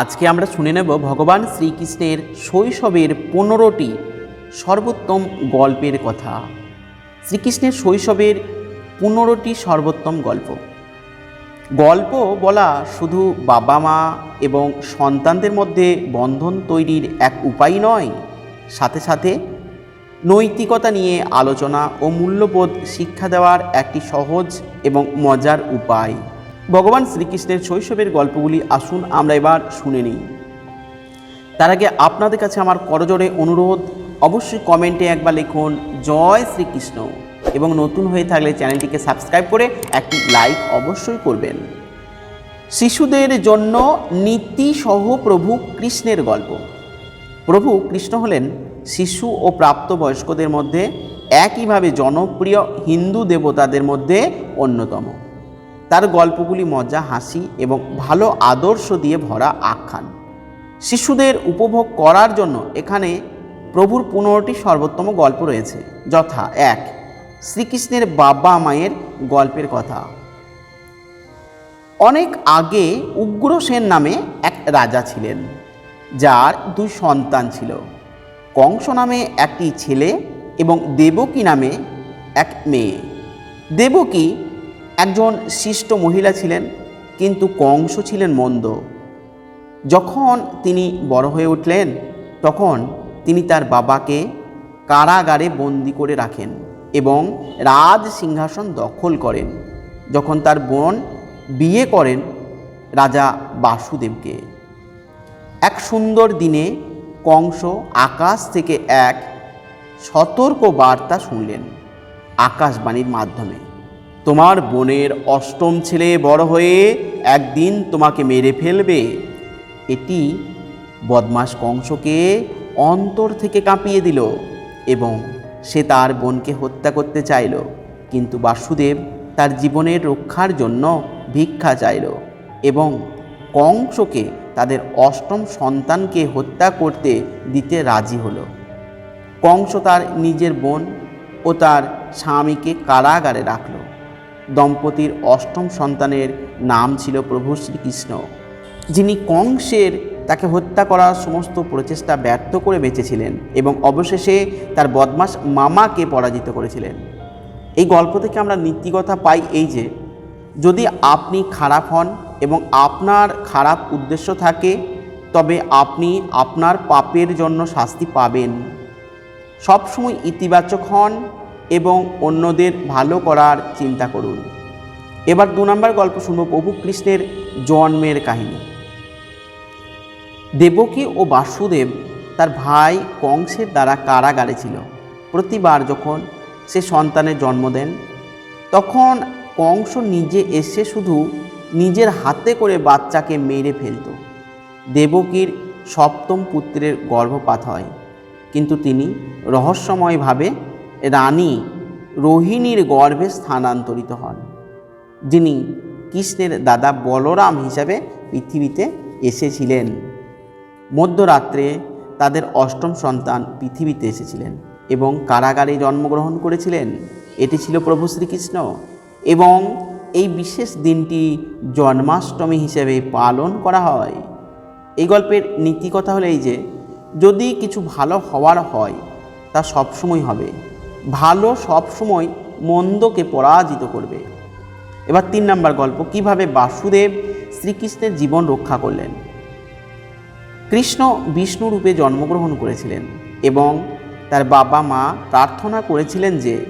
আজকে আমরা শুনে নেব ভগবান শ্রীকৃষ্ণের শৈশবের পনেরোটি সর্বোত্তম গল্পের কথা। শ্রীকৃষ্ণের শৈশবের পনেরোটি সর্বোত্তম গল্প। গল্প বলা শুধু বাবা মা এবং সন্তানদের মধ্যে বন্ধন তৈরির এক উপায় নয়, সাথে সাথে নৈতিকতা নিয়ে আলোচনা ও মূল্যবোধ শিক্ষা দেওয়ার একটি সহজ এবং মজার উপায়। ভগবান শ্রীকৃষ্ণের শৈশবের গল্পগুলি আসুন আমরা এবার শুনে নিই। তার আগে আপনাদের কাছে আমার করজোড়ে অনুরোধ, অবশ্যই কমেন্টে একবার লিখুন, জয় শ্রীকৃষ্ণ। এবং নতুন হয়ে থাকলে চ্যানেলটিকে সাবস্ক্রাইব করে একটি লাইক অবশ্যই করবেন। শিশুদের জন্য নীতি সহ প্রভু কৃষ্ণের গল্প। প্রভু কৃষ্ণ হলেন শিশু ও প্রাপ্তবয়স্কদের মধ্যে একইভাবে জনপ্রিয় হিন্দু দেবতাদের মধ্যে অন্যতম। তার গল্পগুলি মজা, হাসি এবং ভালো আদর্শ দিয়ে ভরা আখ্যান। শিশুদের উপভোগ করার জন্য এখানে প্রভুর পনেরোটি সর্বোত্তম গল্প রয়েছে। যথা এক, শ্রীকৃষ্ণের বাবা মায়ের গল্পের কথা। অনেক আগে উগ্রসেন নামে এক রাজা ছিলেন, যার দুই সন্তান ছিল। কংস নামে একটি ছেলে এবং দেবকী নামে এক মেয়ে। দেবকী একজন শিষ্ট মহিলা ছিলেন, কিন্তু কংস ছিলেন মন্দ। যখন তিনি বড় হয়ে উঠলেন, তখন তিনি তার বাবাকে কারাগারে বন্দি করে রাখেন এবং রাজ সিংহাসন দখল করেন। যখন তার বোন বিয়ে করেন, রাজা বাসুদেবকে। এক সুন্দর দিনে কংস আকাশ থেকে এক সতর্ক বার্তা শুনলেন, আকাশবাণীর মাধ্যমে। তোমার বোনের অষ্টম ছেলে বড় হয়ে একদিন তোমাকে মেরে ফেলবে। এটি বদমাস কংসকে অন্তর থেকে কাঁপিয়ে দিল এবং সে তার বোনকে হত্যা করতে চাইল। কিন্তু বাসুদেব তার জীবনের রক্ষার জন্য ভিক্ষা চাইল এবং কংসকে তাদের অষ্টম সন্তানকে হত্যা করতে দিতে রাজি হলো। কংস তার নিজের বোন ও তার স্বামীকে কারাগারে রাখল। দম্পতির অষ্টম সন্তানের নাম ছিল প্রভু শ্রীকৃষ্ণ, যিনি কংসের তাকে হত্যা করার সমস্ত প্রচেষ্টা ব্যর্থ করে বেঁচেছিলেন এবং অবশেষে তার বদমাস মামাকে পরাজিত করেছিলেন। এই গল্প থেকে আমরা নীতিকথা পাই এই যে, যদি আপনি খারাপ হন এবং আপনার খারাপ উদ্দেশ্য থাকে, তবে আপনি আপনার পাপের জন্য শাস্তি পাবেন। সবসময় ইতিবাচক হন এবং অন্যদের ভালো করার চিন্তা করুন। এবার দু নম্বর গল্প শুনব প্রভু কৃষ্ণের জন্মের কাহিনী। দেবকী ও বাসুদেব তার ভাই কংসের দ্বারা কারাগারে ছিল। প্রতিবার যখন সে সন্তানের জন্ম দেন, তখন কংস নিজে এসে শুধু নিজের হাতে করে বাচ্চাকে মেরে ফেলত। দেবকীর সপ্তম পুত্রের গর্ভপাত হয়, কিন্তু তিনি রহস্যময়ভাবে রানী রোহিণীর গর্ভে স্থানান্তরিত হন, যিনি কৃষ্ণের দাদা বলরাম হিসাবে পৃথিবীতে এসেছিলেন। মধ্যরাত্রে তাদের অষ্টম সন্তান পৃথিবীতে এসেছিলেন এবং কারাগারে জন্মগ্রহণ করেছিলেন। এটি ছিল প্রভু শ্রীকৃষ্ণ এবং এই বিশেষ দিনটি জন্মাষ্টমী হিসেবে পালন করা হয়। এই গল্পের নীতি কথা হলো এই যে, যদি কিছু ভালো হওয়ার হয়, তা সবসময় হবে। ভালো সবসময় মন্দকে পরাজিত করবে। এবার তিন নম্বর গল্প, কীভাবে বাসুদেব শ্রীকৃষ্ণের জীবন রক্ষা করলেন। কৃষ্ণ বিষ্ণু রূপে জন্মগ্রহণ করেছিলেন এবং তার বাবা মা প্রার্থনা করেছিলেন যে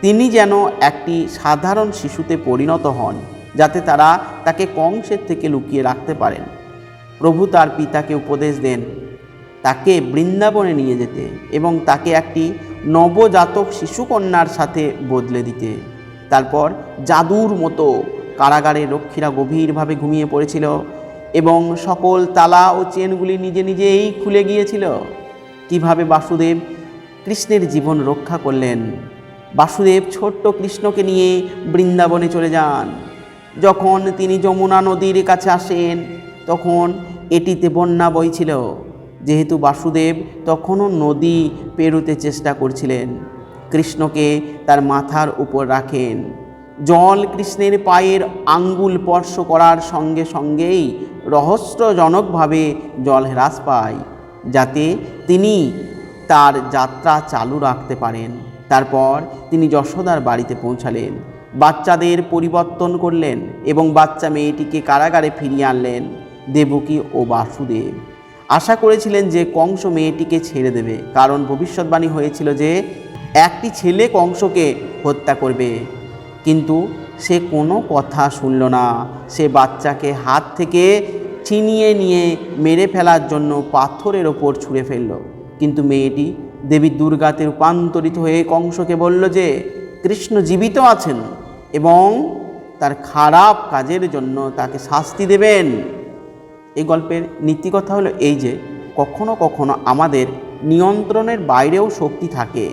তিনি যেন একটি সাধারণ শিশুতে পরিণত হন, যাতে তারা তাকে কংসের থেকে লুকিয়ে রাখতে পারেন। প্রভু তার পিতাকে উপদেশ দেন, তাকে বৃন্দাবনে নিয়ে যেতে এবং তাকে একটি নবজাতক শিশুকন্যার সাথে বদলে দিতে। তারপর জাদুর মতো কারাগারে রক্ষীরা গভীরভাবে ঘুমিয়ে পড়েছিল এবং সকল তালা ও চেনগুলি নিজে নিজেই খুলে গিয়েছিল। কীভাবে বাসুদেব কৃষ্ণের জীবন রক্ষা করলেন? বাসুদেব ছোট্ট কৃষ্ণকে নিয়ে বৃন্দাবনে চলে যান। যখন তিনি যমুনা নদীর কাছে আসেন, তখন এটিতে বন্যা বইছিল যেহেতু বাসুদেব তখনও নদী পেরোতে চেষ্টা করছিলেন। কৃষ্ণকে তার মাথার উপর রাখেন। জল কৃষ্ণের পায়ের আঙ্গুল স্পর্শ করার সঙ্গে সঙ্গেই রহস্যজনকভাবে জল হ্রাস পায়, যাতে তিনি তার যাত্রা চালু রাখতে পারেন। তারপর তিনি যশোদার বাড়িতে পৌঁছালেন। বাচ্চাদের পরিবর্তন করলেন এবং বাচ্চা মেয়েটিকে কারাগারে ফিরিয়ে আনলেন। দেবকী ও বাসুদেব। আশা করেছিলেন যে কংস মেয়েটিকে ছেড়ে দেবে, কারণ ভবিষ্যৎবাণী হয়েছিল যে একটি ছেলে কংসকে হত্যা করবে। কিন্তু সে কোনো কথা শুনল না। সে বাচ্চাকে হাত থেকে ছিনিয়ে নিয়ে মেরে ফেলার জন্য পাথরের ওপর ছুঁড়ে ফেলল। কিন্তু মেয়েটি দেবী দুর্গাতে রূপান্তরিত হয়ে কংসকে বলল যে, কৃষ্ণ জীবিত আছেন এবং তার খারাপ কাজের জন্য তাকে শাস্তি দেবেন। এই গল্পের নীতিকথা হলো এই যে, কখনো কখনো আমাদের নিয়ন্ত্রণের বাইরেও শক্তি থাকে।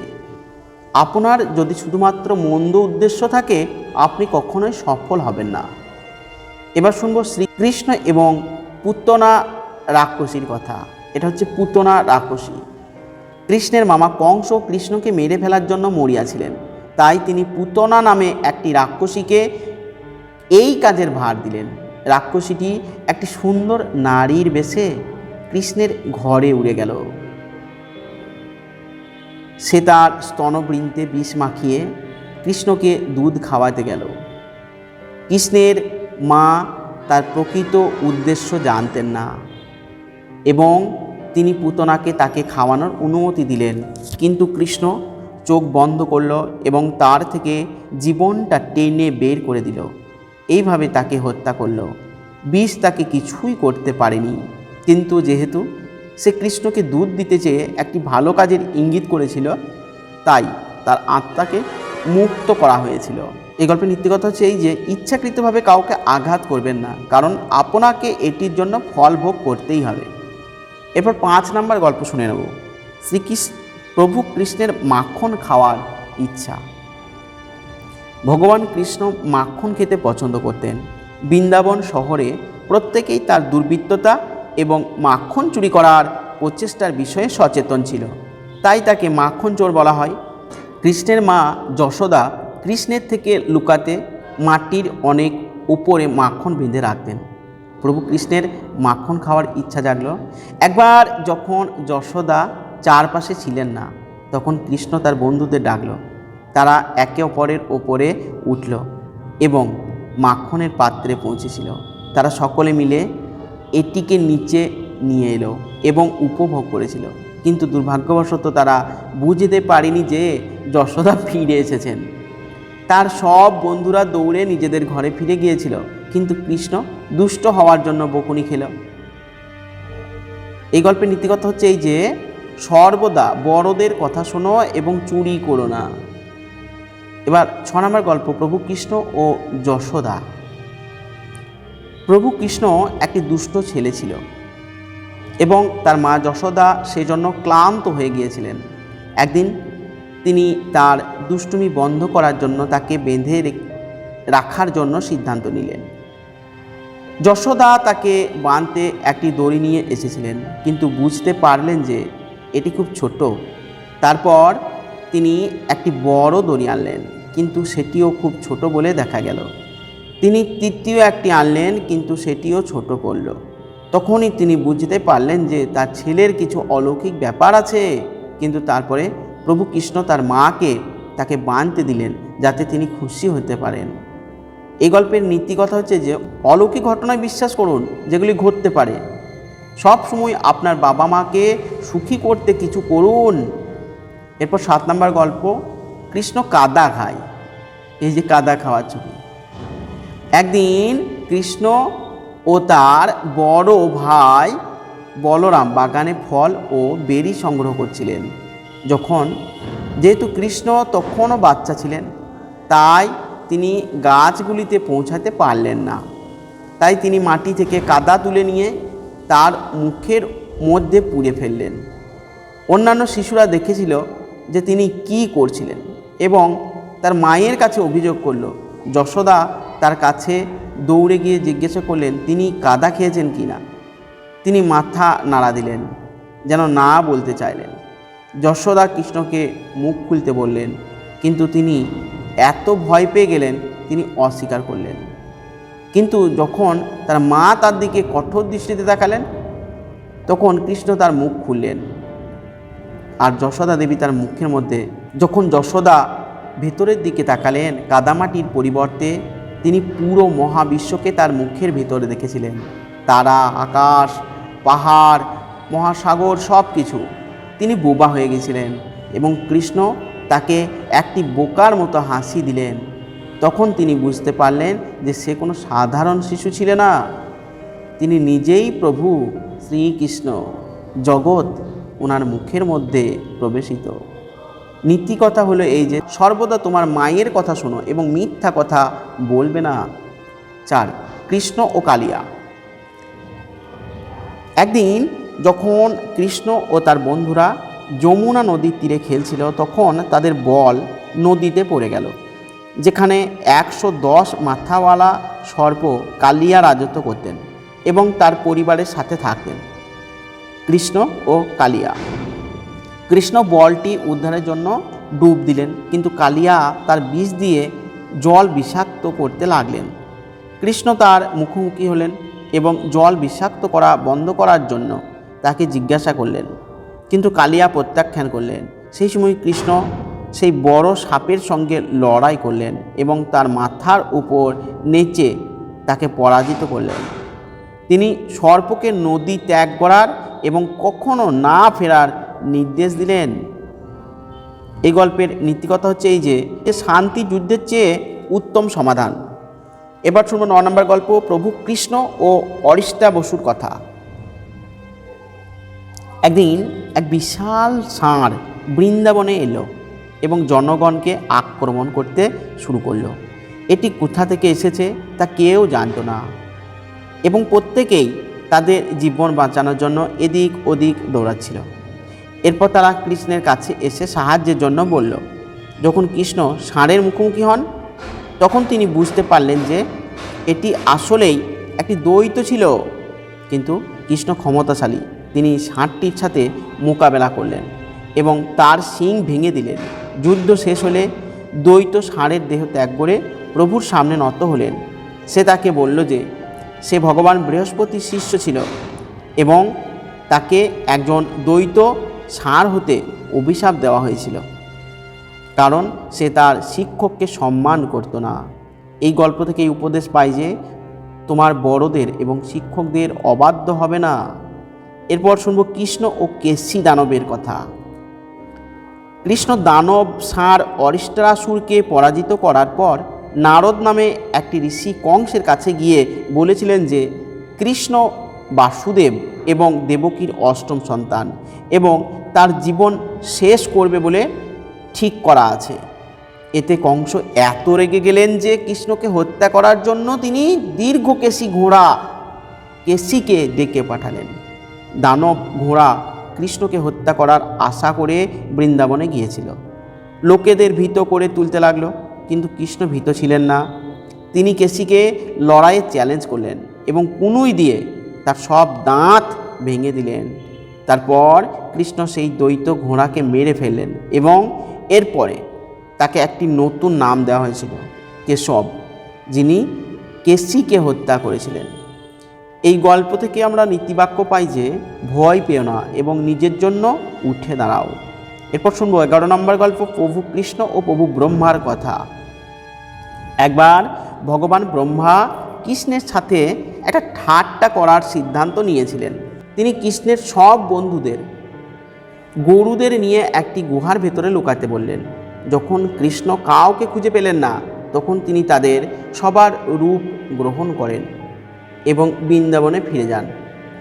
আপনার যদি শুধুমাত্র মন্দ উদ্দেশ্য থাকে, আপনি কখনোই সফল হবেন না। এবার শুনব শ্রীকৃষ্ণ এবং পুতনা রাক্ষসীর কথা। এটা হচ্ছে পুতনা রাক্ষসী। কৃষ্ণের মামা কংস কৃষ্ণকে মেরে ফেলার জন্য মরিয়াছিলেন তাই তিনি পুতনা নামে একটি রাক্ষসীকে এই কাজের ভার দিলেন। রাক্ষসীটি একটি সুন্দর নারীর বেশে কৃষ্ণের ঘরে উড়ে গেল। সে তার স্তনবৃন্তে বিষ মাখিয়ে কৃষ্ণকে দুধ খাওয়াতে গেল। কৃষ্ণের মা তার প্রকৃত উদ্দেশ্য জানতেন না এবং তিনি পুতনাকে তাকে খাওয়ানোর অনুমতি দিলেন। কিন্তু কৃষ্ণ চোখ বন্ধ করল এবং তার থেকে জীবনটা টেনে বের করে দিল। এইভাবে তাকে হত্যা করল। বিষ তাকে কিছুই করতে পারেনি। কিন্তু যেহেতু সে কৃষ্ণকে দুধ দিতে চেয়ে একটি ভালো কাজের ইঙ্গিত করেছিল, তাই তার আত্মাকে মুক্ত করা হয়েছিল। এই গল্পের নীতিগত হচ্ছে এই যে, ইচ্ছাকৃতভাবে কাউকে আঘাত করবেন না, কারণ আপনাকে এটির জন্য ফল ভোগ করতেই হবে। এরপর পাঁচ নাম্বার গল্প শুনে নেব। শ্রীকৃষ্ণ প্রভু কৃষ্ণের মাখন খাওয়ার ইচ্ছা। ভগবান কৃষ্ণ মাখন খেতে পছন্দ করতেন। বৃন্দাবন শহরে প্রত্যেকেই তার দুর্বৃত্ততা এবং মাখন চুরি করার প্রচেষ্টার বিষয়ে সচেতন ছিল। তাই তাকে মাখন চোর বলা হয়। কৃষ্ণের মা যশোদা কৃষ্ণের থেকে লুকাতে মাটির অনেক উপরে মাখন বেঁধে রাখতেন। প্রভু কৃষ্ণের মাখন খাওয়ার ইচ্ছা জাগলো। একবার যখন যশোদা চারপাশে ছিলেন না, তখন কৃষ্ণ তার বন্ধুদের ডাকলো। তারা একে অপরের ওপরে উঠল এবং মাখনের পাত্রে পৌঁছেছিল। তারা সকলে মিলে এটিকে নিচে নিয়ে এলো এবং উপভোগ করেছিল। কিন্তু দুর্ভাগ্যবশত তারা বুঝতে পারেনি যে যশোদা ফিরে এসেছেন। তার সব বন্ধুরা দৌড়ে নিজেদের ঘরে ফিরে গিয়েছিল, কিন্তু কৃষ্ণ দুষ্ট হওয়ার জন্য বকুনি খেল। এই গল্পের নীতিগত হচ্ছে এই যে, সর্বদা বড়দের কথা শোনো এবং চুরি করো না। এবার ছ নম্বর গল্প, প্রভু কৃষ্ণ ও যশোদা। প্রভু কৃষ্ণ একটি দুষ্ট ছেলে ছিল এবং তার মা যশোদা সেজন্য ক্লান্ত হয়ে গিয়েছিলেন। একদিন তিনি তার দুষ্টুমি বন্ধ করার জন্য তাকে বেঁধে রাখার জন্য সিদ্ধান্ত নিলেন। যশোদা তাকে বাঁধতে একটি দড়ি নিয়ে এসেছিলেন, কিন্তু বুঝতে পারলেন যে এটি খুব ছোট তারপর তিনি একটি বড় দড়ি আনলেন, কিন্তু সেটিও খুব ছোট বলে দেখা গেল। তিনি তৃতীয় একটি আনলেন, কিন্তু সেটিও ছোট পড়ল তখনই তিনি বুঝতে পারলেন যে তার ছেলের কিছু অলৌকিক ব্যাপার আছে, কিন্তু তারপরে প্রভু কৃষ্ণ তার মাকে তাকে বাঁধতে দিলেন যাতে তিনি খুশি হতে পারেন। এই গল্পের নীতি কথা হচ্ছে যে, অলৌকিক ঘটনায় বিশ্বাস করুন, যেগুলি ঘটতে পারে। সব সময় আপনার বাবা মাকে সুখী করতে কিছু করুন এরপর সাত নম্বর গল্প, কৃষ্ণ কাদা খায়। এই যে কাদা খাওয়ার ছবি একদিন কৃষ্ণ ও তার বড় ভাই বলরাম বাগানে ফল ও বেরি সংগ্রহ করছিলেন। যখন যেহেতু কৃষ্ণ তখনও বাচ্চা ছিলেন, তাই তিনি গাছগুলিতে পৌঁছাতে পারলেন না। তাই তিনি মাটি থেকে কাদা তুলে নিয়ে তার মুখের মধ্যে পুড়ে ফেললেন। অন্যান্য শিশুরা দেখেছিল যে তিনি কি করছিলেন এবং তার মায়ের কাছে অভিযোগ করল। যশোদা তার কাছে দৌড়ে গিয়ে জিজ্ঞাসা করলেন, তিনি কাদা খেয়েছেন কি না? তিনি মাথা নাড়া দিলেন, যেন না বলতে চাইলেন। যশোদা কৃষ্ণকে মুখ খুলতে বললেন, কিন্তু তিনি এত ভয় পেয়ে গেলেন, তিনি অস্বীকার করলেন। কিন্তু যখন তার মা তার দিকে কঠোর দৃষ্টিতে তাকালেন, তখন কৃষ্ণ তার মুখ খুললেন। আর যশোদা দেবী তার মুখের মধ্যে যখন যশোদা ভেতরের দিকে তাকালেন, কাদামাটির পরিবর্তে তিনি পুরো মহাবিশ্বকে তার মুখের ভেতরে দেখেছিলেন। তারা, আকাশ, পাহাড়, মহাসাগর সব কিছু তিনি বোবা হয়ে গেছিলেন এবং কৃষ্ণ তাকে একটি বোকার মতো হাসি দিলেন। তখন তিনি বুঝতে পারলেন যে সে কোনো সাধারণ শিশু ছিল না। তিনি নিজেই প্রভু শ্রীকৃষ্ণ। জগৎ ওনার মুখের মধ্যে প্রবেশিত। নীতি কথা হলো এই যে, সর্বদা তোমার মায়ের কথা শোনো এবং মিথ্যা কথা বলবে না। চার, কৃষ্ণ ও কালিয়া। একদিন যখন কৃষ্ণ ও তার বন্ধুরা যমুনা নদীর তীরে খেলছিল, তখন তাদের বল নদীতে পড়ে গেল, যেখানে একশো দশ মাথাওয়ালা সর্প কালিয়া রাজত্ব করতেন এবং তার পরিবারের সাথে থাকতেন। কৃষ্ণ ও কালিয়া। কৃষ্ণ বলটি উদ্ধারের জন্য ডুব দিলেন, কিন্তু কালিয়া তার বিষ দিয়ে জল বিষাক্ত করতে লাগলেন। কৃষ্ণ তার মুখোমুখি হলেন এবং জল বিষাক্ত করা বন্ধ করার জন্য তাকে জিজ্ঞাসা করলেন, কিন্তু কালিয়া প্রত্যাখ্যান করলেন। সেই সময় কৃষ্ণ সেই বড় সাপের সঙ্গে লড়াই করলেন এবং তার মাথার উপর নেচে তাকে পরাজিত করলেন। তিনি সর্পকে নদী ত্যাগ করার এবং কখনো না ফেরার নির্দেশ দিলেন। এই গল্পের নীতিকথা হচ্ছে এই যে শান্তি যুদ্ধের চেয়ে উত্তম সমাধান। এবার শুনব ন নম্বর গল্প, প্রভু কৃষ্ণ ও অরিষ্টা বসুর কথা। একদিন এক বিশাল ষাঁড় বৃন্দাবনে এলো এবং জনগণকে আক্রমণ করতে শুরু করল। এটি কোথা থেকে এসেছে তা কেউ জানতো না। এবং প্রত্যেকেই তাদের জীবন বাঁচানোর জন্য এদিক ওদিক দৌড়াচ্ছিল। এরপর তারা কৃষ্ণের কাছে এসে সাহায্যের জন্য বলল, যখন কৃষ্ণ ষাঁড়ের মুখোমুখি হন, তখন তিনি বুঝতে পারলেন যে এটি আসলেই একটি দ্বৈত ছিল। কিন্তু কৃষ্ণ ক্ষমতাশালী, তিনি ষাঁড়টির সাথে মোকাবেলা করলেন এবং তার শিং ভেঙে দিলেন। যুদ্ধ শেষ হলে দ্বৈত ষাঁড়ের দেহ ত্যাগ করে প্রভুর সামনে নত হলেন। সে তাকে বলল যে সে ভগবান বৃহস্পতির শিষ্য ছিল এবং তাকে একজন দ্বৈত ষাঁড় হতে অভিশাপ দেওয়া হয়েছিল। কারণ সে তার শিক্ষককে সম্মান করতো না। এই গল্প থেকে এই উপদেশ পাই যে, তোমার বড়দের এবং শিক্ষকদের অবাধ্য হবে না। এরপর শুনব কৃষ্ণ ও কেশি দানবের কথা। কৃষ্ণ দানব ষাঁড় অরিষ্টরাসুরকে পরাজিত করার পর নারদ নামে একটি ঋষি কংসের কাছে গিয়ে বলেছিলেন যে, কৃষ্ণ বাসুদেব এবং দেবকীর অষ্টম সন্তান এবং তার জীবন শেষ করবে বলে ঠিক করা আছে। এতে কংস এত রেগে গেলেন যে, কৃষ্ণকে হত্যা করার জন্য তিনি দীর্ঘকেশী ঘোড়া, কেশিকে ডেকে পাঠালেন। দানব ঘোড়া কৃষ্ণকে হত্যা করার আশা করে বৃন্দাবনে গিয়েছিল। লোকেদের ভীত করে তুলতে লাগল। কিন্তু কৃষ্ণ ভীত ছিলেন না। তিনি কেশিকে লড়াইয়ে চ্যালেঞ্জ করলেন এবং কুনুই দিয়ে তার সব দাঁত ভেঙে দিলেন। তারপর কৃষ্ণ সেই দ্বৈত ঘোড়াকে মেরে ফেললেন এবং এরপরে তাকে একটি নতুন নাম দেওয়া হয়েছিল, কেশব, যিনি কেশিকে হত্যা করেছিলেন। এই গল্প থেকে আমরা নীতিবাক্য পাই যে, ভয় পেও না এবং নিজের জন্য উঠে দাঁড়াও। এরপর শুনব এগারো নম্বর গল্প, প্রভু কৃষ্ণ ও প্রভু ব্রহ্মার কথা। একবার ভগবান ব্রহ্মা কৃষ্ণের সাথে একটা ঠাট্টা করার সিদ্ধান্ত নিয়েছিলেন। তিনি কৃষ্ণের সব বন্ধুদের, গরুদের নিয়ে একটি গুহার ভেতরে লুকাতে বললেন। যখন কৃষ্ণ কাউকে খুঁজে পেলেন না, তখন তিনি তাদের সবার রূপ গ্রহণ করেন এবং বৃন্দাবনে ফিরে যান।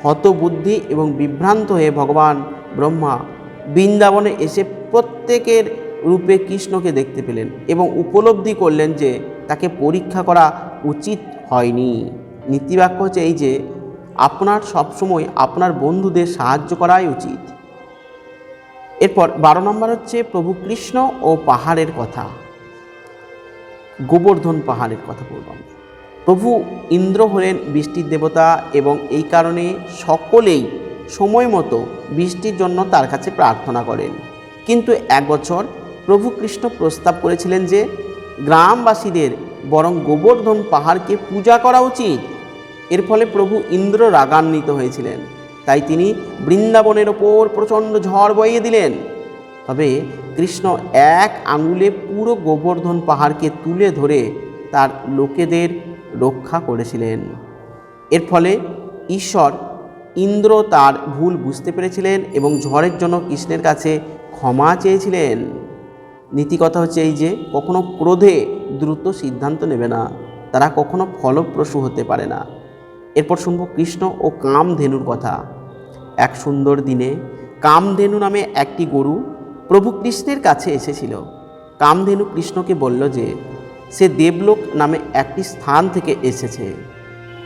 হতবুদ্ধি এবং বিভ্রান্ত হয়ে ভগবান ব্রহ্মা বৃন্দাবনে এসে প্রত্যেকের রূপে কৃষ্ণকে দেখতে পেলেন এবং উপলব্ধি করলেন যে তাকে পরীক্ষা করা উচিত হয়নি। নীতিবাক্য হচ্ছে এই যে, আপনার সবসময় আপনার বন্ধুদের সাহায্য করাই উচিত। এরপর বারো নম্বর হচ্ছে, প্রভু কৃষ্ণ ও পাহাড়ের কথা। গোবর্ধন পাহাড়ের কথা বলব আমরা। প্রভু ইন্দ্র হলেন বৃষ্টির দেবতা এবং এই কারণে সকলেই সময় মতো বৃষ্টির জন্য তার কাছে প্রার্থনা করেন। কিন্তু এক বছর প্রভু কৃষ্ণ প্রস্তাব করেছিলেন যে গ্রামবাসীদের বরং গোবর্ধন পাহাড়কে পূজা করা উচিত। এর ফলে প্রভু ইন্দ্র রাগান্বিত হয়েছিলেন। তাই তিনি বৃন্দাবনের ওপর প্রচণ্ড ঝড় বইয়ে দিলেন। তবে কৃষ্ণ এক আঙুলে পুরো গোবর্ধন পাহাড়কে তুলে ধরে তার লোকেদের রক্ষা করেছিলেন। এর ফলে ঈশ্বর ইন্দ্র তার ভুল বুঝতে পেরেছিলেন এবং ঝড়ের জন্য কৃষ্ণের কাছে ক্ষমা চেয়েছিলেন। নীতিকথা হচ্ছে এই যে কখনো ক্রোধে দ্রুত সিদ্ধান্ত নেবে না। তারা কখনো ফলপ্রসূ হতে পারে না। এরপর শুনব কৃষ্ণ ও কামধেনুর কথা। এক সুন্দর দিনে কামধেনু নামে একটি গরু প্রভু কৃষ্ণের কাছে এসেছিল। কামধেনু কৃষ্ণকে বলল যে, সে দেবলোক নামে একটি স্থান থেকে এসেছে,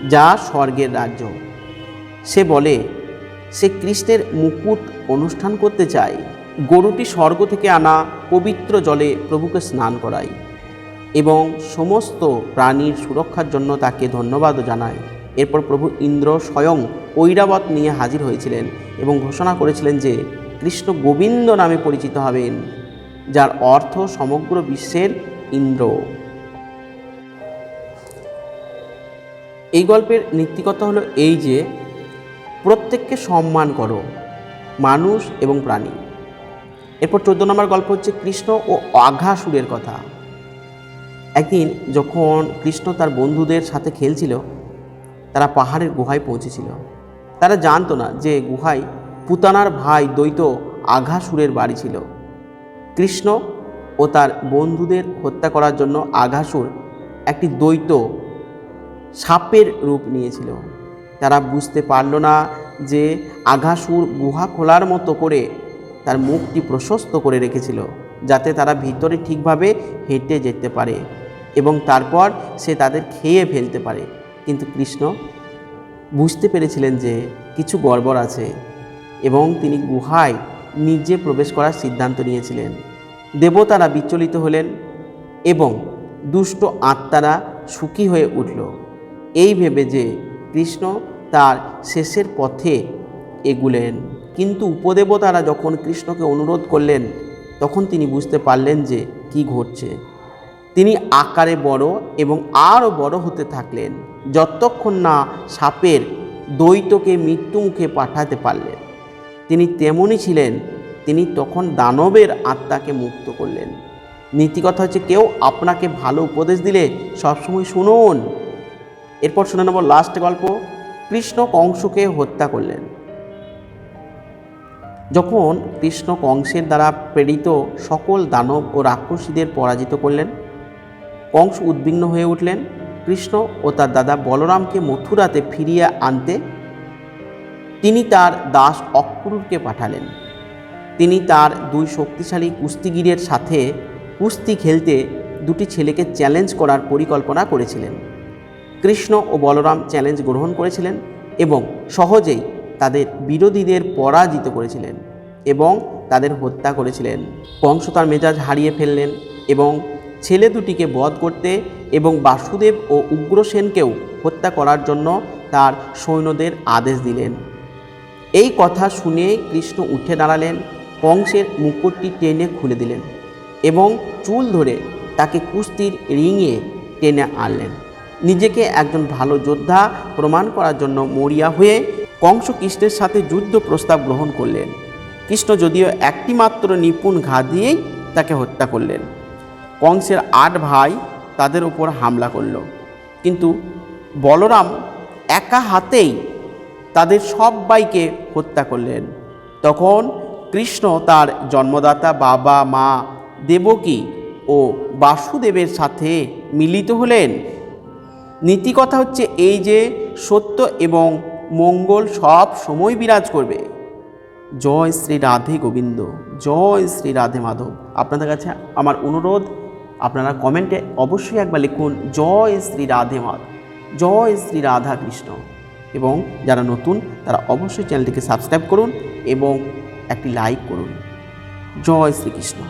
যা স্বর্গের রাজ্য। সে বলে, সে কৃষ্ণের মুকুট অনুষ্ঠান করতে চায়। গরুটি স্বর্গ থেকে আনা পবিত্র জলে প্রভুকে স্নান করায় এবং সমস্ত প্রাণীর সুরক্ষার জন্য তাকে ধন্যবাদও জানায়। এরপর প্রভু ইন্দ্র স্বয়ং ঐরাবত নিয়ে হাজির হয়েছিলেন এবং ঘোষণা করেছিলেন যে, কৃষ্ণ গোবিন্দ নামে পরিচিত হবেন, যার অর্থ সমগ্র বিশ্বের ইন্দ্র। এই গল্পের নীতিকতা হলো এই যে, প্রত্যেককে সম্মান করো, মানুষ এবং প্রাণী। এরপর চোদ্দ নম্বর গল্প হচ্ছে কৃষ্ণ ও আঘাসুরের কথা। একদিন যখন কৃষ্ণ তার বন্ধুদের সাথে খেলছিল, তারা পাহাড়ের গুহায় পৌঁছেছিল। তারা জানতো না যে গুহায় পুতানার ভাই দ্বৈত আঘাসুরের বাড়ি ছিল। কৃষ্ণ ও তার বন্ধুদের হত্যা করার জন্য আঘাসুর একটি দ্বৈত সাপের রূপ নিয়েছিল। তারা বুঝতে পারল না যে আঘাসুর গুহা খোলার মতো করে তার মুখটি প্রশস্ত করে রেখেছিল, যাতে তারা ভিতরে ঠিকভাবে হেঁটে যেতে পারে এবং তারপর সে তাদের খেয়ে ফেলতে পারে। কিন্তু কৃষ্ণ বুঝতে পেরেছিলেন যে কিছু গড়বড় আছে এবং তিনি গুহায় নিজে প্রবেশ করার সিদ্ধান্ত নিয়েছিলেন। দেবতারা বিচলিত হলেন এবং দুষ্ট আত্মারা সুখী হয়ে উঠল। এই ভেবে যে কৃষ্ণ তার শেষের পথে এগুলেন। কিন্তু উপদেবতারা যখন কৃষ্ণকে অনুরোধ করলেন, তখন তিনি বুঝতে পারলেন যে কি ঘটছে। তিনি আকারে বড় এবং আরও বড় হতে থাকলেন, যতক্ষণ না সাপের দ্বৈতকে মৃত্যুমুখে পাঠাতে পারলেন। তিনি তেমনই ছিলেন, তিনি তখন দানবের আত্মাকে মুক্ত করলেন। নীতিকথা হচ্ছে, কেউ আপনাকে ভালো উপদেশ দিলে সবসময় শুনুন। এরপর শুনে নেব লাস্ট গল্প, কৃষ্ণ কংসকে হত্যা করলেন। যখন কৃষ্ণ কংসের দ্বারা প্রেরিত সকল দানব ও রাক্ষসীদের পরাজিত করলেন, কংস উদ্বিগ্ন হয়ে উঠলেন। কৃষ্ণ ও তার দাদা বলরামকে মথুরাতে ফিরিয়ে আনতে তিনি তার দাস অক্রুরকে পাঠালেন। তিনি তার দুই শক্তিশালী কুস্তিগিরের সাথে কুস্তি খেলতে দুটি ছেলেকে চ্যালেঞ্জ করার পরিকল্পনা করেছিলেন। কৃষ্ণ ও বলরাম চ্যালেঞ্জ গ্রহণ করেছিলেন এবং সহজেই তাদের বিরোধীদের পরাজিত করেছিলেন এবং তাদের হত্যা করেছিলেন। কংস তার মেজাজ হারিয়ে ফেললেন এবং ছেলে দুটিকে বধ করতে এবং বাসুদেব ও উগ্রসেনকেও হত্যা করার জন্য তার সৈন্যদের আদেশ দিলেন। এই কথা শুনে কৃষ্ণ উঠে দাঁড়ালেন, কংসের মুকুটটি টেনে খুলে দিলেন এবং চুল ধরে তাকে কুস্তির রিংয়ে টেনে আনলেন। নিজেকে একজন ভালো যোদ্ধা প্রমাণ করার জন্য মরিয়া হয়ে কংস কৃষ্ণের সাথে যুদ্ধ প্রস্তাব গ্রহণ করলেন। কৃষ্ণ যদিও একটি মাত্র নিপুণ ঘা দিয়েই তাকে হত্যা করলেন। কংসের আট ভাই তাদের উপর হামলা করল। কিন্তু বলরাম একা হাতেই তাদের সবাইকে হত্যা করলেন। তখন কৃষ্ণ তার জন্মদাতা বাবা, মা, দেবকী ও বাসুদেবের সাথে মিলিত হলেন। নীতিকথা হচ্ছে এই যে সত্য এবং মঙ্গল সব সময় বিরাজ করবে। জয় শ্রী রাধে গোবিন্দ, জয় শ্রী রাধে মাধব। আপনাদের কাছে আমার অনুরোধ, আপনারা কমেন্টে অবশ্যই একবার লিখুন, জয় শ্রী রাধে মাধব, জয় শ্রী রাধা কৃষ্ণ এবং যারা নতুন, তারা অবশ্যই চ্যানেলটিকে সাবস্ক্রাইব করুন এবং একটি লাইক করুন। জয় শ্রীকৃষ্ণ।